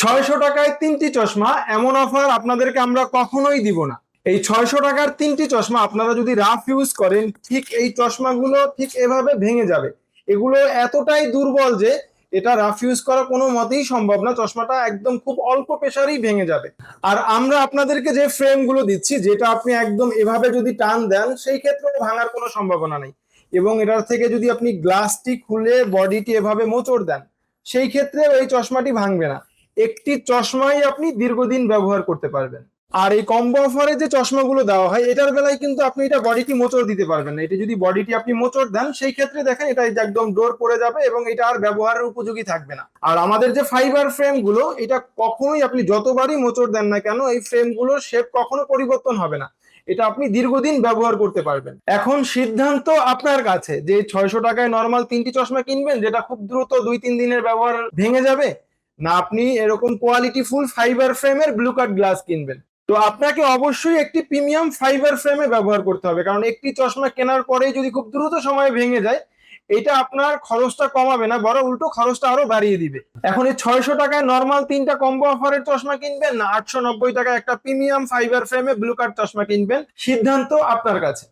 ছয়শো টাকায় তিনটি চশমা, এমন অফার আপনাদেরকে আমরা কখনোই দিব না। এই ছয়শো টাকার তিনটি চশমা আপনারা যদি রাফ ইউজ করেন, ঠিক এই চশমাগুলো ঠিক এভাবে ভেঙে যাবে। এগুলো এতটাই দুর্বল যে এটা রাফ ইউজ করা কোনো মতেই সম্ভব না, চশমাটা একদম খুব অল্প প্রেসারেই ভেঙে যাবে। আর আমরা আপনাদেরকে যে ফ্রেমগুলো দিচ্ছি, যেটা আপনি একদম এভাবে যদি টান দেন, সেই ক্ষেত্রেও ভাঙার কোনো সম্ভাবনা নেই। এবং এটার থেকে যদি আপনি গ্লাসটি খুলে বডিটি এভাবে মোচড় দেন, সেই ক্ষেত্রে ওই চশমাটি ভাঙবে না। একটি চশমাই আপনি দীর্ঘদিন ব্যবহার করতে পারবেন। আর এই কম্বো অফারে যে চশমাগুলো দেওয়া হয়, এটার বেলায় কিন্তু আপনি এটা বডিটি মোচড় দিতে পারবেন না। এটা যদি বডিটি আপনি মোচড় দেন, সেই ক্ষেত্রে দেখেন এটা একদম ডোর পড়ে যাবে এবং এটা আর ব্যবহারের উপযোগী থাকবে না। আর আমাদের যে ফাইবার ফ্রেমগুলো, এটা কখনোই আপনি যতবারই মোচড় দেন না কেন, এই ফ্রেমগুলোর শেপ কখনো পরিবর্তন হবে না। এটা আপনি দীর্ঘদিন ব্যবহার করতে পারবেন। এখন সিদ্ধান্ত আপনার কাছে যে ছয়শো টাকায় নর্মাল তিনটি চশমা কিনবেন, যেটা খুব দ্রুত দুই তিন দিনের ব্যবহার ভেঙে যাবে? না, আপনি এরকম কোয়ালিটি ফুল ফাইবার ফ্রেমের ব্লু কাট গ্লাস কিনবেন। তো আপনাকে অবশ্যই একটি প্রিমিয়াম ফাইবার ফ্রেমে ব্যবহার করতে হবে, কারণ একটি চশমা কেনার পরেই যদি খুব দ্রুত সময়ে ভেঙে যায়, এটা আপনার খরচটা কমাবে না বড় উল্টো খরচটা আরও বাড়িয়ে দিবে। এখন এই ছয়শো টাকায় নর্মাল তিনটা কম্বো অফারের চশমা কিনবেন, না, আটশো নব্বই টাকায় একটা প্রিমিয়াম ফাইবার ফ্রেমে ব্লু কাট চশমা কিনবেন, সিদ্ধান্ত আপনার কাছে।